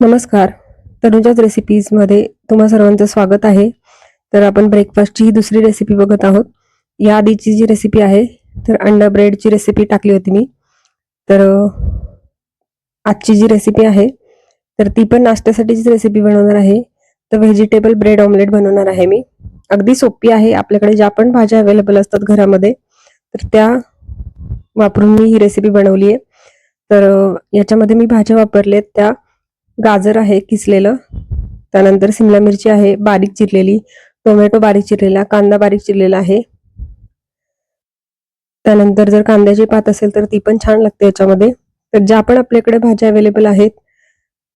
नमस्कार. तनुजाच रेसिपीजमध्ये तुम्हा सर्वांचं स्वागत आहे. तर आपण ब्रेकफास्टची ही दुसरी रेसिपी बघत आहोत. या आधीची जी रेसिपी आहे तर अंडा ब्रेडची रेसिपी टाकली होती मी. तर आजची जी रेसिपी आहे तर ती पण नाश्त्यासाठीची रेसिपी बनवणार आहे. तर व्हेजिटेबल ब्रेड ऑमलेट बनवणार आहे मी. अगदी सोपी आहे. आपल्याकडे ज्या पण भाज्या अवेलेबल असतात घरामध्ये तर त्या वापरून मी ही रेसिपी बनवली आहे. तर याच्यामध्ये मी भाज्या वापरल्या त्या गाजर आहे किसलेलं. त्यानंतर सिमला मिरची आहे बारीक चिरलेली. टोमॅटो बारीक चिरलेला कांदा बारीक चिरलेला आहे. त्यानंतर जर कांद्याची पात असेल तर ती पण छान लागते याच्यामध्ये. तर ज्या पण आपल्याकडे भाज्या अवेलेबल आहेत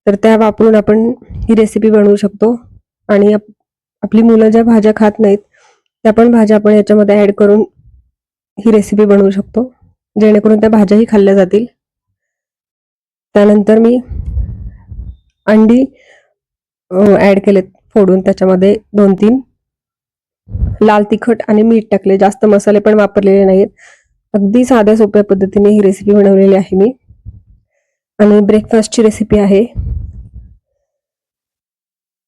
तर त्या वापरून आपण ही रेसिपी बनवू शकतो. आणि आप- आपली मुलं ज्या भाज्या खात नाहीत त्या पण भाज्या आपण याच्यामध्ये ॲड करून ही रेसिपी बनवू शकतो. जेणेकरून त्या भाज्याही खाल्ल्या जातील. त्यानंतर मी अंडी ॲड केलेत फोडून. त्याच्यामध्ये दोन तीन लाल तिखट आणि मीठ टाकले. जास्त मसाले पण वापरलेले नाहीत अगदी साध्या सोप्या पद्धतीने ही रेसिपी बनवलेली आहे मी. आणि ब्रेकफास्टची रेसिपी आहे.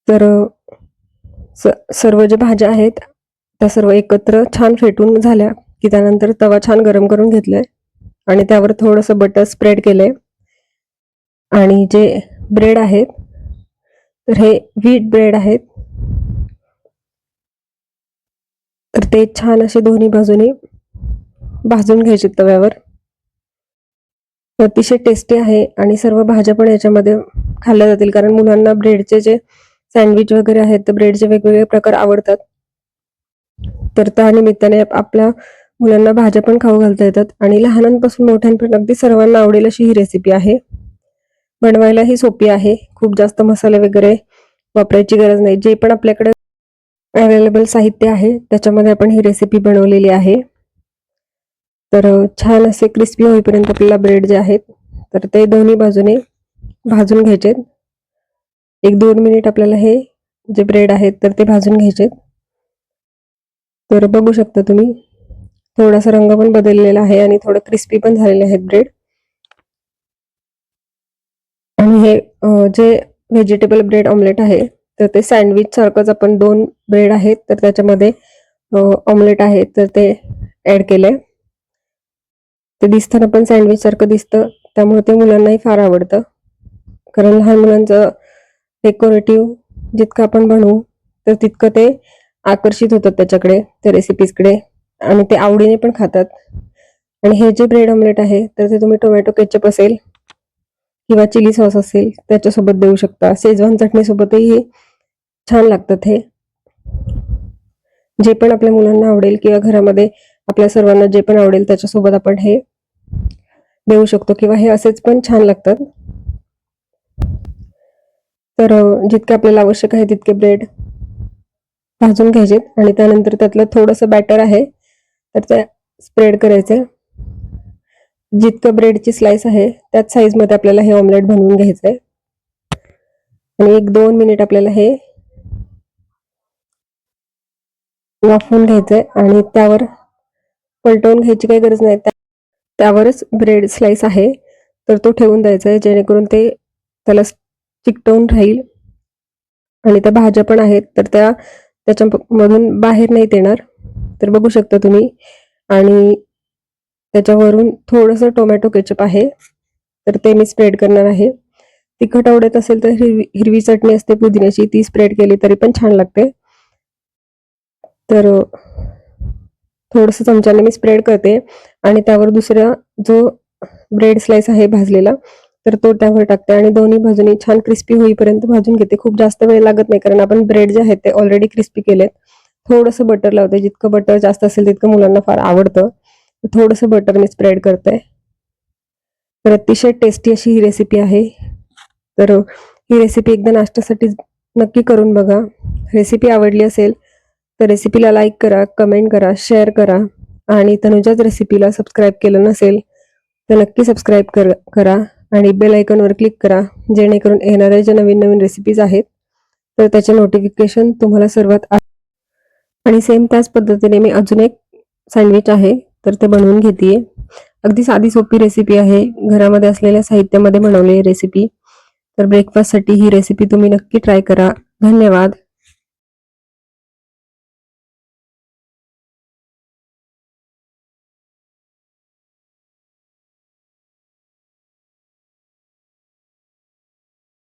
तर स- सर्व ज्या भाज्या आहेत त्या सर्व एकत्र छान फेटून झाल्या की त्यानंतर तवा छान गरम करून घेतलाय. आणि त्यावर थोडंसं बटर स्प्रेड केलंय. आणि जे ब्रेड आहेत. तर हे व्हीट ब्रेड आहेत. तर ते छान असे दोन्ही बाजूने भाजून घ्यायचे तव्यावर. अतिशय टेस्टी आहे आणि सर्व भाज्या पण याच्यामध्ये खाल्ल्या जातील. कारण मुलांना ब्रेडचे जे सँडविच वगैरे आहेत तर ब्रेडचे वेगवेगळे प्रकार आवडतात. तर त्या निमित्ताने आपल्या मुलांना भाज्या पण खाऊ घालता येतात. आणि लहानांपासून मोठ्यांपर्यंत अगदी सर्वांना आवडेल अशी ही रेसिपी आहे. बनवायलाही सोपी आहे. खूप जास्त मसाले वगैरे वापरायची गरज नाही. जे पण आपल्याकडे अवेलेबल साहित्य आहे त्याच्यामध्ये आपण ही रेसिपी बनवलेली आहे. तर छान असे क्रिस्पी होईपर्यंत आपल्याला ब्रेड जे आहेत तर ते दोन्ही बाजूने भाजून घ्यायचे एक दोन मिनिट आपल्याला हे जे ब्रेड आहेत तर ते भाजून घ्यायचे तर बघू शकता तुम्ही थोडासा रंग पण बदललेला आहे आणि थोडं क्रिस्पी पण झालेले आहेत ब्रेड आणि हे अ, जे व्हेजिटेबल ब्रेड ऑमलेट आहे तर ते सँडविच सारखंच आपण दोन ब्रेड आहेत तर त्याच्यामध्ये ऑमलेट आहे तर ते ऍड केलंय. ते दिसताना पण सँडविच सारखं दिसतं त्यामुळे ते मुलांनाही फार आवडतं. कारण लहान मुलांचं डेकोरेटिव्ह जितकं आपण बनवू तर तितकं ते आकर्षित होतात त्याच्याकडे त्या रेसिपीजकडे आणि ते आवडीने पण खातात. आणि हे जे ब्रेड ऑमलेट आहे तर ते तुम्ही टोमॅटो केचप असेल किंवा चिली सॉस असेल त्याच्यासोबत देऊ शकता. शेजवान चटणीसोबतही हे छान लागतात हे. जे पण आपल्या मुलांना आवडेल किंवा घरामध्ये आपल्या सर्वांना जे पण आवडेल त्याच्यासोबत आपण हे देऊ शकतो किंवा हे असेच पण छान लागतात. तर जितके आपल्याला आवश्यक आहे तितके ब्रेड भाजून घ्यायचे आणि त्यानंतर त्यातलं थोडंसं बॅटर आहे तर ते स्प्रेड करायचे. जितकं ब्रेडची स्लाइस आहे त्याच साईजमध्ये आपल्याला हे ऑमलेट बनवून घ्यायचं आहे आणि एक दोन मिनिट आपल्याला हे वाफवून घ्यायचंय आणि त्यावर पलटवून घ्यायची काही गरज नाही. त्यावरच ब्रेड स्लाइस आहे तर तो ठेवून द्यायचा आहे जेणेकरून ते त्याला चिकटवून राहील. आणि त्या भाज्या पण आहेत तर त्या त्याच्यामधून बाहेर नाही येणार तर बघू शकता तुम्ही. आणि त्याच्यावरून थोडंसं टोमॅटो केचप आहे तर ते मी स्प्रेड करणार आहे. तिखट आवडत असेल तर हिरवी हिरवी चटणी असते पुदिन्याची ती स्प्रेड केली तरी पण छान लागते. तर थोडस चमच्याने मी स्प्रेड करते आणि त्यावर दुसरा जो ब्रेड स्लाइस आहे भाजलेला तर तो त्यावर टाकते आणि दोन्ही बाजूनी छान क्रिस्पी होईपर्यंत भाजून घेते. खूप जास्त वेळ लागत नाही कारण आपण ब्रेड जे आहेत ते ऑलरेडी क्रिस्पी केलेत. थोडंसं बटर लावते जितकं बटर जास्त असेल तितकं मुलांना फार आवडतं. थोडंसं बटर मी स्प्रेड करते. तर अतिशय टेस्टी अशी ही रेसिपी आहे. तर ही रेसिपी एकदा नाश्त्यासाठी नक्की करून बघा. रेसिपी आवडली असेल तर रेसिपीला लाईक करा कमेंट करा शेअर करा. आणि तनुजाच रेसिपीला सबस्क्राईब केलं नसेल तर नक्की सबस्क्राईब कर करा. आणि बेल आयकॉनवर क्लिक करा जेणेकरून येणाऱ्या ज्या नवीन नवीन रेसिपीज आहेत तर त्याचे नोटिफिकेशन तुम्हाला सर्वात आणि सेम त्याच पद्धतीने मी अजून एक सँडविच आहे. तर ते बनवून घेते अगदी साधी सोपी रेसिपी आहे. घरामध्ये असलेल्या साहित्यामध्ये बनवलेली रेसिपी तर ब्रेकफास्टसाठी ही रेसिपी तुम्ही नक्की ट्राय करा. धन्यवाद.